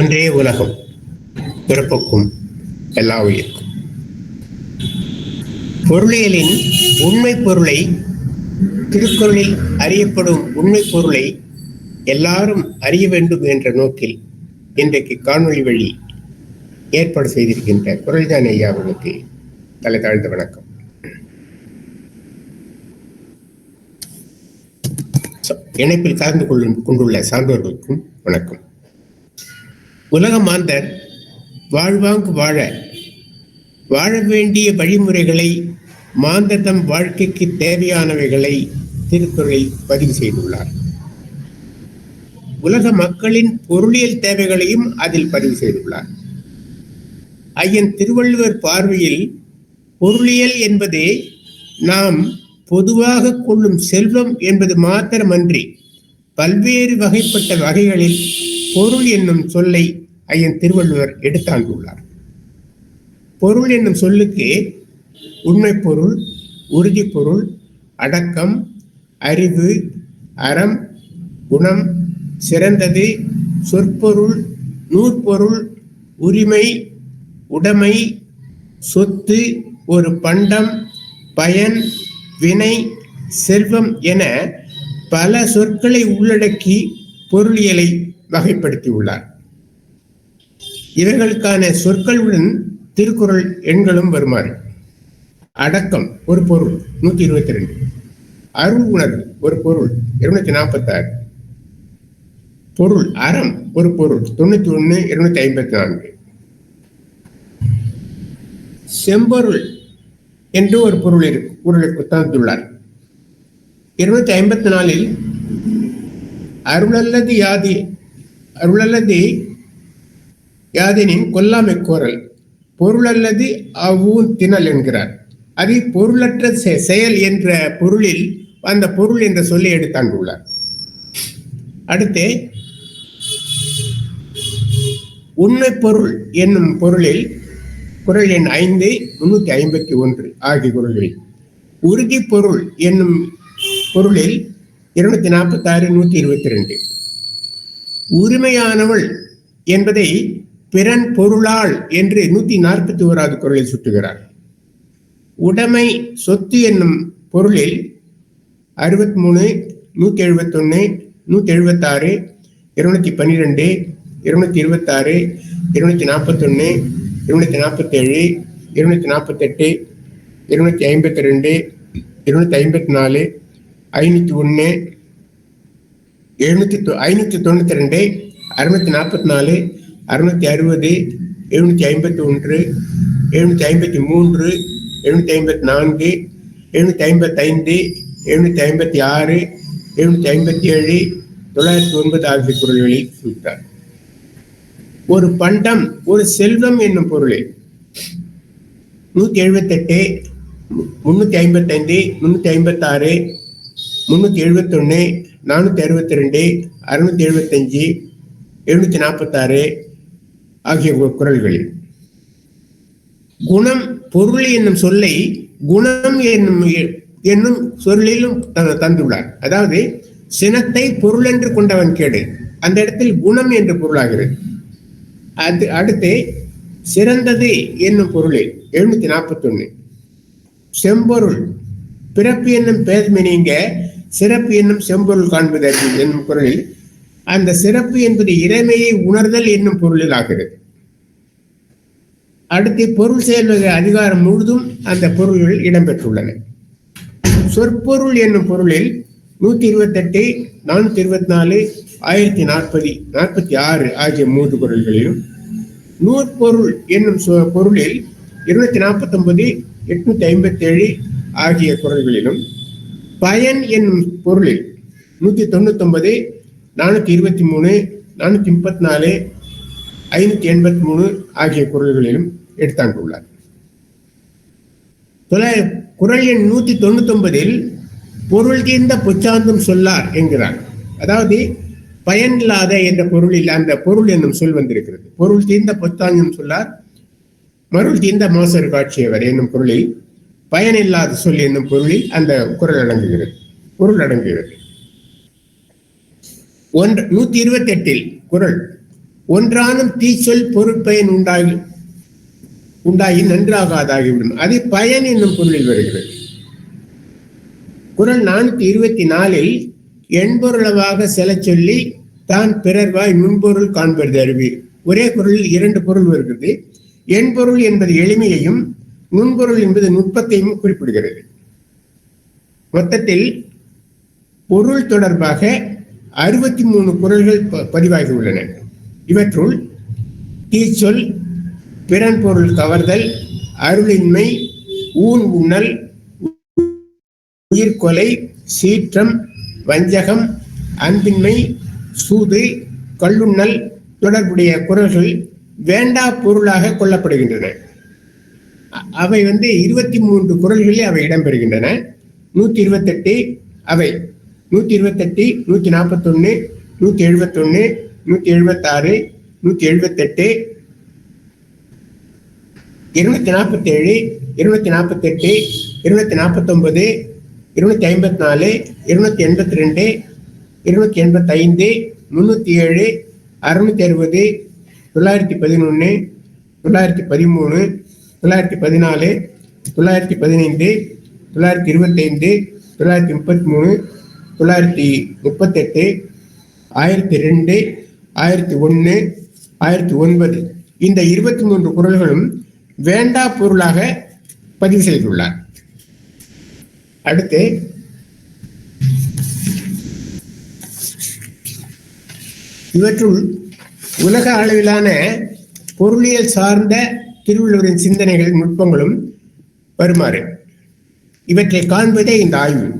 ஒன்றே உலகம் பிறப்புக்கும் எல்லா உயிருக்கும் பொருளியலின் உண்மை பொருளை திருக்குறளில் அறியப்படும் உண்மை பொருளை எல்லாரும் அறிய வேண்டும் என்ற நோக்கில் இன்றைக்கு காணொளி வழி ஏற்பாடு செய்திருக்கின்ற குரல்தான் ஐயா அவர்களுக்கு தலை தாழ்ந்த வணக்கம். இணைப்பில் கலந்து கொள்ளும் கொண்டுள்ள சான்றோர்களுக்கும் வணக்கம். உலக மாந்தர் வாழ்வாங்கு வாழ வாழ வேண்டிய வழிமுறைகளை மாந்தர் தம் வாழ்க்கைக்கு தேவையானவைகளை திருக்குறளில் பதிவு செய்துள்ளார். உலக மக்களின் பொருளியல் தேவைகளையும் அதில் பதிவு செய்துள்ளார். ஐயன் திருவள்ளுவர் பார்வையில் பொருளியல் என்பது நாம் பொதுவாக கொள்ளும் செல்வம் என்பது மாத்திரமன்றி பல்வேறு வகைப்பட்ட வகைகளில் பொருள் என்னும் சொல்லை ஐயன் திருவள்ளுவர் எடுத்தாண்டுள்ளார். பொருள் என்னும் சொல்லுக்கு உண்மை பொருள் உறுதி பொருள் அடக்கம் அறிவு அறம் குணம் சிறந்தது சொற்பொருள் நூற்பொருள் உரிமை உடைமை சொத்து ஒரு பண்டம் பயன் வினை செல்வம் என பல சொற்களை உள்ளடக்கி பொருளியலை வகைப்படுத்தியுள்ளார். இவர்களுக்கான சொற்களுடன் திருக்குறள் எண்களும் வருமாறு. அடக்கம் ஒரு பொருள் நூத்தி இருபத்தி ரெண்டு அருள் உணர்வு ஒரு பொருள் இருநூத்தி நாற்பத்தி ஆறு பொருள் அறம் ஒரு பொருள் தொண்ணூத்தி ஒண்ணு இருநூத்தி ஐம்பத்தி நான்கு செம்பொருள் என்று ஒரு பொருள் இருக்கு பொருளை தந்துள்ளார் இருநூத்தி ஐம்பத்தி நாலில் அருளல்லது யாதி அருளல்லது யாதெனின் கொல்லாமை கோரல் பொருளல்லது அவ்வூன் திணல் என்கிறார். அது பொருளற்ற செ- செயல் என்ற பொருளில் அந்த பொருள் என்ற சொல்லை எடுத்தாண்டுள்ளார் அடுத்து உண்மை பொருள் என்னும் பொருளில் குரல் எண் ஐந்து முன்னூத்தி ஐம்பத்தி ஒன்று ஆகிய குரல்களில் உறுதி பொருள் என்னும் பொருளில் இருநூத்தி நாற்பத்தி ஆறு நூத்தி இருபத்தி ரெண்டு. உரிமையானவள் என்பதை பிறன் பொருளால் என்று நூத்தி நாற்பத்தி ஓராவது குரலில் சுட்டுகிறார். உடைமை சொத்து என்னும் பொருளில் அறுபத்தி மூணு நூத்தி எழுபத்தொன்னு நூத்தி எழுபத்தாறு இருநூத்தி பன்னிரெண்டு இருநூத்தி இருபத்தாறு இருநூத்தி நாற்பத்தொன்னு இருநூத்தி நாற்பத்தேழு இருநூத்தி நாற்பத்தெட்டு இருநூத்தி ஐம்பத்தி ரெண்டு இருநூத்தி ஐம்பத்தி நாலு ஐநூத்தி ஒன்று எழுநூத்தி தொ- ஐநூத்தி தொண்ணூத்தி ரெண்டு அறுநூத்தி நாற்பத்தி நாலு அறுநூத்தி அறுபது எழுநூத்தி ஐம்பத்தி ஒன்று எழுநூத்தி ஐம்பத்தி மூன்று எழுநூத்தி ஐம்பத்தி நான்கு எழுநூத்தி ஐம்பத்தி ஐந்து எழுநூத்தி ஐம்பத்தி ஆறு எழுநூத்தி ஐம்பத்தி ஏழு தொள்ளாயிரத்தி ஒன்பது ஆகிய குரல்களில் சுட்டார் ஒரு பண்டம் ஒரு செல்வம் என்னும் பொருளில் நூத்தி எழுபத்தெட்டு முன்னூத்தி ஐம்பத்தைந்து முன்னூத்தி ஐம்பத்தாறு முன்னூத்தி எழுபத்தொன்னு நானூத்தி அறுபத்தி ரெண்டு அறுநூத்தி எழுபத்தஞ்சு எழுநூத்தி நாற்பத்தாறு ஆகிய கு- குரல்களில். குணம் பொருள் என்னும் சொல்லை குணம் என்னும் என்னும் சொல்லிலும் த- தந்துள்ளார். அதாவது சினத்தை பொருள் என்று கொண்டவன் கேடு. அந்த இடத்தில் குணம் என்று பொருளாகிறது. அது அடுத்து சிறந்தது என்னும் பொருளில் எழுநூத்தி நாற்பத்தி செம்பொருள். பிறப்பு என்னும் பேதமை நீங்க சிறப்பு என்னும் செம்பொருள் காண்பது என்னும் குரலில் அந்த சிறப்பு என்பது இறைமையை உணர்தல் என்னும் பொருளில் ஆகிறது அடுத்து பொருள் செயல்வகை அதிகாரம் முழுதும் அந்த பொருள்கள் இடம்பெற்றுள்ளன. சொற்பொருள் என்னும் பொருளில் நூத்தி இருபத்தெட்டு நானூத்தி இருபத்தி நாலு ஆயிரத்தி நாற்பது நாற்பத்தி ஆறு ஆகிய மூன்று பொருள்களிலும் நூற்பொருள் என்னும் சொ- பொருளில் இருநூத்தி நாற்பத்தி ஒன்பது எட்நூத்தி ஐம்பத்தி ஏழு ஆகிய குரல்களிலும் பயன் என்னும் பொருளில் நூத்தி தொண்ணூத்தி நானூத்தி இருபத்தி மூணு நானூத்தி முப்பத்தி நாலு ஐநூத்தி எண்பத்தி மூணு ஆகிய குரல்களிலும் எடுத்தாண்டுள்ளார். தொள்ளாயிர குரல் எண் நூத்தி தொண்ணூத்தி ஒன்பதில் பொருள் தீர்ந்த பொச்சாந்தும் சொல்லார் என்கிறார். அதாவது பயனில்லாத என்ற பொருளில் அந்த பொருள் என்னும் சொல் வந்திருக்கிறது. பொருள் தீர்ந்த பொத்தாங்கம் சொல்லார் மருள் தீர்ந்த மோசர் காட்சியவர் என்னும் பொருளில் பயனில்லாத சொல் என்னும் பொருளில் அந்த குரல் அடங்குகிறது பொருள் அடங்குகிறது. ஒன்று நூத்தி இருபத்தி எட்டில் குரல் ஒன்றானும் தீச்சொல் பொருட்பயன் உண்டாகி உண்டாகி நன்றாகாதாகிவிடும். அது பயன் என்னும் பொருளில் வருகிறது. குரல் நானூத்தி இருபத்தி நாலில் எண்பொருளவாக செல சொல்லி தான் பிறர்வாய் முன்பொருள் காண்பது அருவி. ஒரே குரலில் இரண்டு பொருள் வருகிறது. எண்பொருள் என்பது எளிமையையும் நுண்பொருள் என்பது நுட்பத்தையும் குறிப்பிடுகிறது. மொத்தத்தில் பொருள் தொடர்பாக அறுபத்தி மூணு குரல்கள் ப- பதிவாகி உள்ளன இவற்றுள் தீச்சொல் பிறன் பொருள் கவர்தல் அருளின்மை ஊன் உண்ணல் உயிர்கொலை சீற்றம் வஞ்சகம் அன்பின்மை சூது கள்ளுண்ணல் தொடர்புடைய குரல்கள் வேண்டா பொருளாக கொள்ளப்படுகின்றன. அவை வந்து இருபத்தி மூன்று குரல்களில் அவை இடம்பெறுகின்றன. நூத்தி இருபத்தெட்டு அவை நூத்தி இருபத்தெட்டு நூத்தி நாற்பத்தொன்று நூத்தி எழுபத்தொன்னு நூத்தி எழுபத்தாறு நூத்தி எழுபத்தெட்டு இருநூத்தி நாற்பத்தேழு இருநூத்தி நாற்பத்தெட்டு இருநூத்தி நாற்பத்தொன்பது இருநூத்தி ஐம்பத்தி நாலு இருநூத்தி எண்பத்தி ரெண்டு இருநூத்தி எண்பத்தைந்து முன்னூத்தி ஏழு அறுநூத்தி அறுபது தொள்ளாயிரத்தி பதினொன்று தொள்ளாயிரத்தி பதிமூணு தொள்ளாயிரத்தி பதினாலு தொள்ளாயிரத்தி பதினைந்து தொள்ளாயிரத்தி இருபத்தைந்து தொள்ளாயிரத்தி முப்பத்தி மூணு தொள்ளாயிரத்தி முப்பத்தெட்டு ஆயிரத்தி ரெண்டு ஆயிரத்தி ஒன்று ஆயிரத்தி ஒன்பது. இந்த இருபத்தி மூன்று குரல்களும் வேண்டா பொருளாக பதிவு செய்துள்ளார். அடுத்து இவற்றுள் உலக அளவிலான பொருளியல் சார்ந்த திருவள்ளுவரின் சிந்தனைகள் நுட்பங்களும் வருமாறு. இவற்றை காண்பதே இந்த ஆய்வு.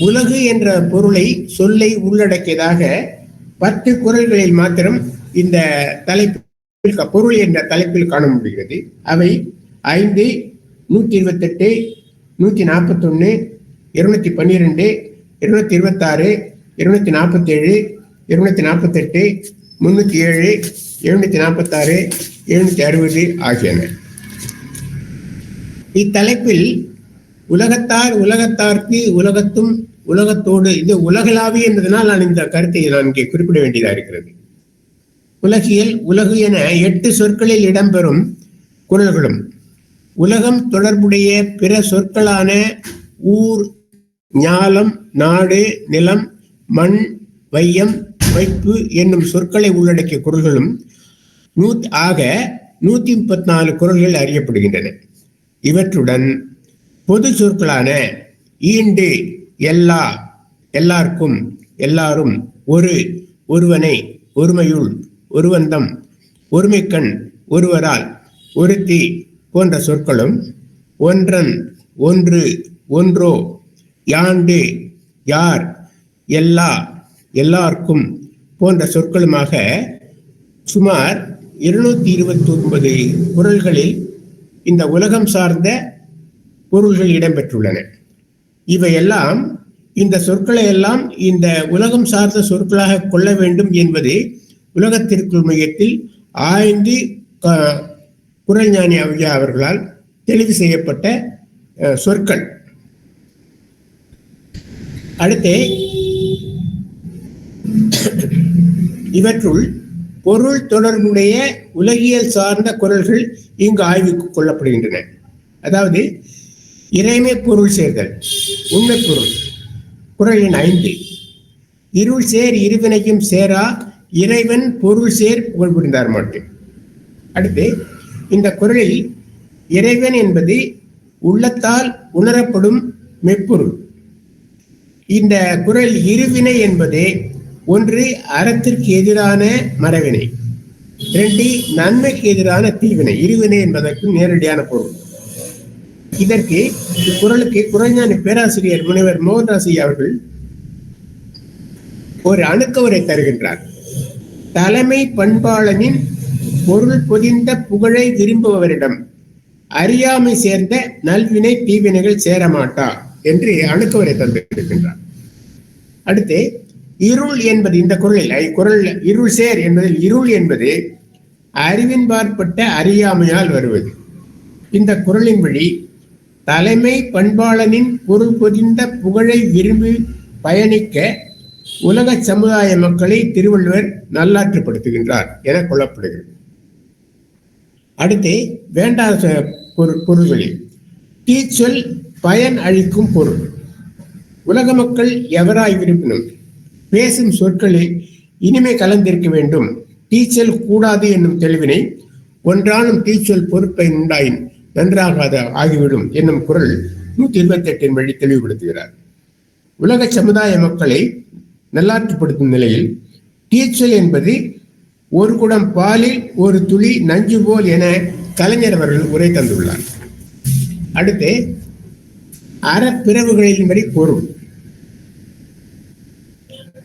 உலகு என்ற பொருளை சொல்லை உள்ளடக்கியதாக பத்து குரல்களில் மாத்திரம் இந்த தலைப்பில் பொருள் என்ற தலைப்பில் காண முடிகிறது. அவை ஐந்து நூற்றி இருபத்தெட்டு நூற்றி நாற்பத்தொன்று இருநூத்தி பன்னிரெண்டு இருநூத்தி இருபத்தாறு இருநூத்தி நாற்பத்தேழு இருநூத்தி நாற்பத்தெட்டு முன்னூற்றி ஏழு எழுநூத்தி நாற்பத்தாறு எழுநூத்தி அறுபது ஆகியன. இத்தலைப்பில் உலகத்தார் உலகத்தார்க்கு உலகத்தும் உலகத்தோடு இது உலகளாவிய என்பதனால் நான் இந்த கருத்தை நான் இங்கே குறிப்பிட வேண்டியதாக இருக்கிறது. உலகியல் உலகு என எட்டு சொற்களில் இடம்பெறும் குரல்களும் உலகம் தொடர்புடைய பிற சொற்களான ஊர் ஞாலம் நாடு நிலம் மண் வையம் வைப்பு என்னும் சொற்களை உள்ளடக்கிய குரல்களும் நூத் ஆக நூத்தி முப்பத்தி நாலு குரல்கள் அறியப்படுகின்றன. இவற்றுடன் பொது சொற்களான ஈண்டு எல்லா எல்லாருக்கும் எல்லாரும் ஒரு ஒருவனை ஒருமையுள் ஒருவந்தம் ஒருமைக்கண் ஒருவரால் ஒருத்தி போன்ற சொற்களும் ஒன்றன் ஒன்று ஒன்றோ யாண்டு யார் எல்லா எல்லாருக்கும் போன்ற சொற்களுமாக சுமார் இருநூத்தி இருபத்தி ஒன்பது குரல்களில் இந்த உலகம் சார்ந்த பொருள்கள் இடம்பெற்றுள்ளன. இவையெல்லாம் இந்த சொற்களை எல்லாம் இந்த உலகம் சார்ந்த சொற்களாக கொள்ள வேண்டும் என்பது உலகத்திற்குள் மையத்தில் ஆய்ந்து க- குரல் ஞானி ஐயா அவர்களால் தெளிவு செய்யப்பட்ட அஹ், சொற்கள். அடுத்து இவற்றுள் பொருள் தொடர்புடைய உலகியல் சார்ந்த குரல்கள் இங்கு ஆய்வுக்கு கொள்ளப்படுகின்றன. அதாவது இறைமை பொருள் சேர்தல் உண்மை பொருள். குரல் எண் ஐந்து. இருள் சேர் இருவினையும் சேரா இறைவன் பொருள் சேர் புகழ் புரிந்தார் மாட்டேன் அடுத்து இந்த குரலில் இறைவன் என்பது உள்ளத்தால் உணரப்படும் மெப்பொருள். இந்த குரல் இருவினை என்பது ஒன்று அறத்திற்கு எதிரான மரவினை இரண்டு நன்மைக்கு எதிரான தீவினை. இருவினை என்பதற்கு நேரடியான பொருள். இதற்கு குரலுக்கு குரஞானி பேராசிரியர் முனைவர் மோகன்தாஸ் அவர்கள் ஒரு அணுக்கவரை தருகின்றார். தலைமை பண்பாளனின் பொருள் பொதிந்த புகழை விரும்புபவரிடம் அறியாமை சேர்ந்த நல்வினை தீவினைகள் சேரமாட்டா என்று அணுக்கவரை தந்திருக்கின்றார். அடுத்து இருள் என்பது இந்த குரலில் குரல் இருள் சேர் என்பதில் இருள் என்பது அறிவின் பார்ப்பட்ட அறியாமையால் வருவது. இந்த குரலின் வழி தலைமை பண்பாளனின் பொருள் பொதிந்த புகழை விரும்பி பயணிக்க உலக சமுதாய மக்களை திருவள்ளுவர் நல்லாற்றுப்படுத்துகின்றார் என கொள்ளப்படுகிறது. அடுத்து வேண்டாத பொருள் பொருள்களில் தீச்சொல் பயன் அளிக்கும் பொருள். உலக மக்கள் எவராய் இருப்பினும் பேசும் சொற்களில் இனிமை கலந்திருக்க வேண்டும். தீச்சல் கூடாது என்னும் தெளிவினை ஒன்றானும் தீச்சொல் பொறுப்பை உண்டாயின் நன்றாகாத ஆகிவிடும் என்னும் குரல் நூத்தி இருபத்தி எட்டின் வழி தெளிவுபடுத்துகிறார். உலக சமுதாய மக்களை நல்லாற்றுப்படுத்தும் நிலையில் டீச்சல் என்பது ஒரு குடம் பாலில் ஒரு துளி நஞ்சு போல் என கலைஞர் அவர்கள் உரை தந்துள்ளார். அடுத்து அறப்பிறவுகளின்படி பொருள்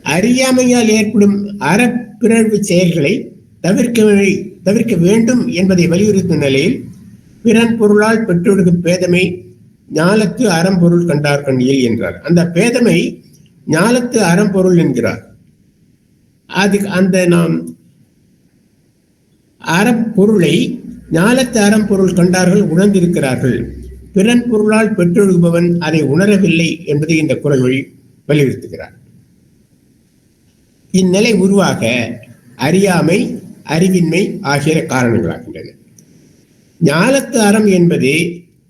அறியாமையால் ஏற்படும் அறப்பிறழ்வு செயல்களை தவிர்க்க வே- தவிர்க்க வேண்டும் என்பதை வலியுறுத்தும் நிலையில் பிறன் பொருளால் பெற்றொழுகும் பேதமை ஞாலத்து அறம்பொருள் கண்டார் கண்ணியில் என்றார். அந்த பேதமை ஞாலத்து அறம்பொருள் என்கிறார். அதுக்கு அந்த நாம் அறப்பொருளை ஞாலத்து அறம்பொருள் கண்டார்கள் உணர்ந்திருக்கிறார்கள். பிறன் பொருளால் பெற்றொழுகுபவன் அதை உணரவில்லை என்பதை இந்த குரல் வழி வலியுறுத்துகிறார். இந்நிலை உருவாக அறியாமை அறிவின்மை ஆகிய காரணங்களாகின்றன. ஞாலத்து அறம் என்பது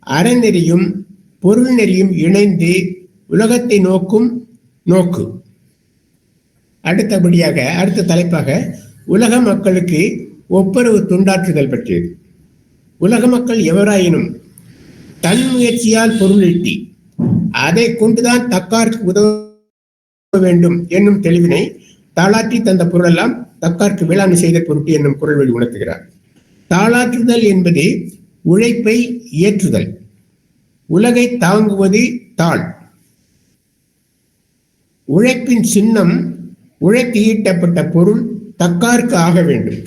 அறநெறியும் பொருள் நெறியும் இணைந்து உலகத்தை நோக்கும் நோக்கு. அடுத்தபடியாக அடுத்த தலைப்பாக உலக மக்களுக்கு ஒப்புரவு துண்டாற்றுதல் பற்றியது. உலக மக்கள் எவராயினும் தன் முயற்சியால் பொருளீட்டி அதை கொண்டுதான் தக்கார்க்கு உதவ வேண்டும் என்னும் தெளிவினை தாளாற்றி தந்த பொருளெல்லாம் தக்கார்க்கு வேளாண்மை செய்த பொருட்டு என்னும் குரல் வழி உணர்த்துகிறார். தாளாற்றுதல் என்பது உழைப்பை ஏற்றுதல். உலகை தாங்குவது தாள். உழைப்பின் சின்னம் உழைத்து ஈட்டப்பட்ட பொருள் தக்காருக்கு ஆக வேண்டும்.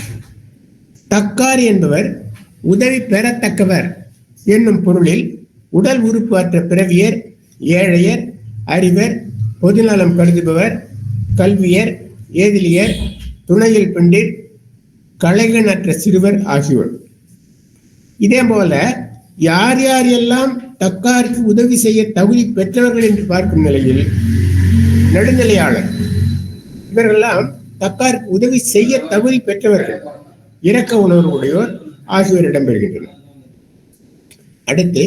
தக்கார் என்பவர் உதவி பெறத்தக்கவர் என்னும் பொருளில் உடல் உறுப்பு அற்ற பிறவியர் ஏழையர் அறிவர் பொதுநலம் கருதுபவர் கல்வியர் ஏதிலியர் துணையில் பெண்டிர் கலைகனற்ற சிறுவர் ஆகியோர் இதே போல யார் யார் எல்லாம் தக்காருக்கு உதவி செய்ய தகுதி பெற்றவர்கள் என்று பார்க்கும் நிலையில் நடுநிலையாளர். இவர்களெல்லாம் தக்காருக்கு உதவி செய்ய தகுதி பெற்றவர்கள் இரக்க உணர்வு உடையோர் ஆகியோர் இடம்பெறுகின்றனர் அடுத்து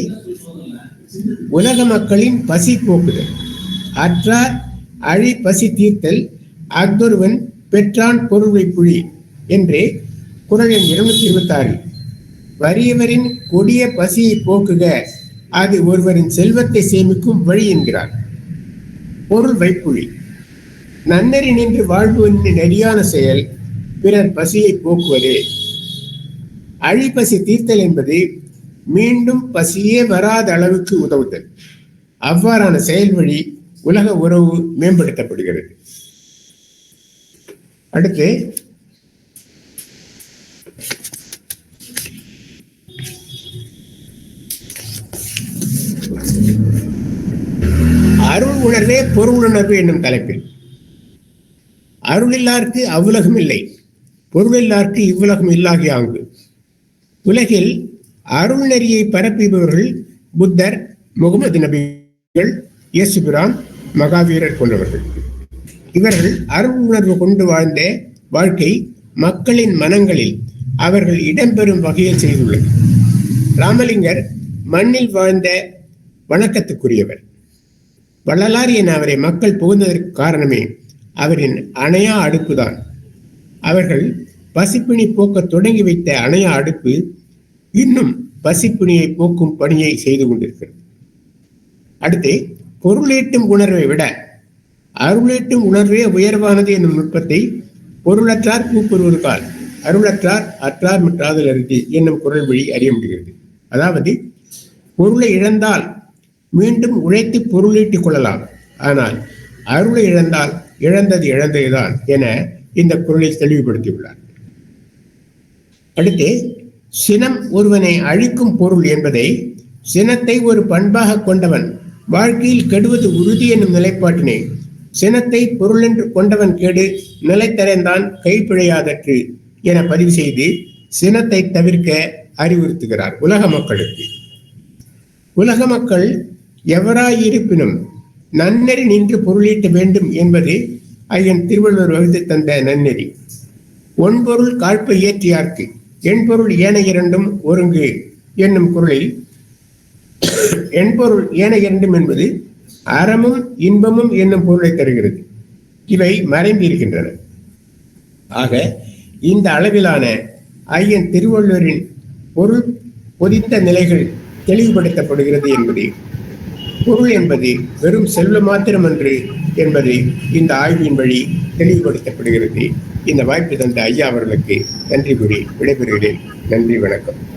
உலக மக்களின் பசி போக்குதல். அற்றார் அழி பசி தீர்த்தல் அத்தொருவன் பெற்றான் பொருளை புழி. என்று குரல் எண் இருநூத்தி இருபத்தி ஆறு வறியவரின் கொடிய பசியை போக்குக அது ஒருவரின் செல்வத்தை சேமிக்கும் வழி என்கிறார். பொருள் வைப்புழி. நன்னறி நின்று வாழ்வு நெறியான செயல் பிறர் பசியை போக்குவதே. அழிப்பசி தீர்த்தல் என்பது மீண்டும் பசியே வராத அளவுக்கு உதவுதல். அவ்வாறான செயல் வழி உலக உறவு மேம்படுத்தப்படுகிறது. அடுத்து அருள் உணர்வே பொருள் உணர்வு என்னும் தலைப்பில். அருளில்லார்க்கு அவ்வுலகம் இல்லை. பொருளில்லார்க்கு இவ்வுலகம் இல்லாகிய ஆங்கு. உலகில் அருள் நெறியை பரப்பிபவர்கள் புத்தர் முகமது நபிகள் இயேசுபிரான் மகாவீரர் போன்றவர்கள். இவர்கள் அருள் உணர்வு கொண்டு வாழ்ந்த வாழ்க்கை மக்களின் மனங்களில் அவர்கள் இடம்பெறும் வகையில் செய்துள்ளது. ராமலிங்கர் மண்ணில் வாழ்ந்த வணக்கத்துக்குரியவர். வள்ளலார் என அவரை மக்கள் புகுந்ததற்கு காரணமே அவரின் அணையா அடுப்புதான். அவர்கள் பசிப்பிணி போக்க தொடங்கி வைத்த அணையா அடுப்பு இன்னும் பசிப்பிணியை போக்கும் பணியை செய்து கொண்டிருக்கிறது. அடுத்து பொருளீட்டும் உணர்வை விட அருளீட்டும் உணர்வே உயர்வானது என்னும் நுட்பத்தை பொருளற்றார் கூப்புருவது கால் அருளற்றார் அற்றார் மற்றாதல் அருதி என்னும் குரல் வழி அறிய முடிகிறது. அதாவது பொருளை இழந்தால் மீண்டும் உழைத்து பொருளீட்டிக் கொள்ளலாம். ஆனால் அருளை இழந்தால் இழந்தது இழந்ததுதான் என இந்த குரலை தெளிவுபடுத்தியுள்ளார். அடுத்து சினம் ஒருவனை அழிக்கும் பொருள் என்பதை சினத்தை ஒரு பண்பாக கொண்டவன் வாழ்க்கையில் கெடுவது உறுதி என்னும் நிலைப்பாட்டினை சினத்தை பொருள் என்று கொண்டவன் கேடு நிலைத்தரைந்தான் கைப்பிழையாதற்று என பதிவு செய்து சினத்தை தவிர்க்க அறிவுறுத்துகிறார் உலக மக்களுக்கு. உலக மக்கள் எவராயிருப்பினும் நன்னெறி நின்று பொருளீட்ட வேண்டும் என்பது ஐயன் திருவள்ளுவர் வகுத்து தந்த நன்னெறி. ஒன்பொருள் காழ்ப்பை ஏற்றியார்க்கு எண்பொருள் ஏன இரண்டும் ஒருங்கு என்னும் குரலில் எண்பொருள் ஏன இரண்டும் என்பது அறமும் இன்பமும் என்னும் பொருளை தருகிறது. இவை மறைந்திருக்கின்றன. ஆக இந்த அளவிலான ஐயன் திருவள்ளுவரின் பொருள் பொதித்த நிலைகள் தெளிவுபடுத்தப்படுகிறது என்பது. பொருள் என்பது வெறும் செல்வம் மாத்திரமன்று என்பது இந்த ஆய்வின் வழி தெளிவுபடுத்தப்படுகிறது. இந்த வாய்ப்பு தந்த ஐயா அவர்களுக்கு நன்றி கூறி விடைபெறுகிறேன். நன்றி வணக்கம்.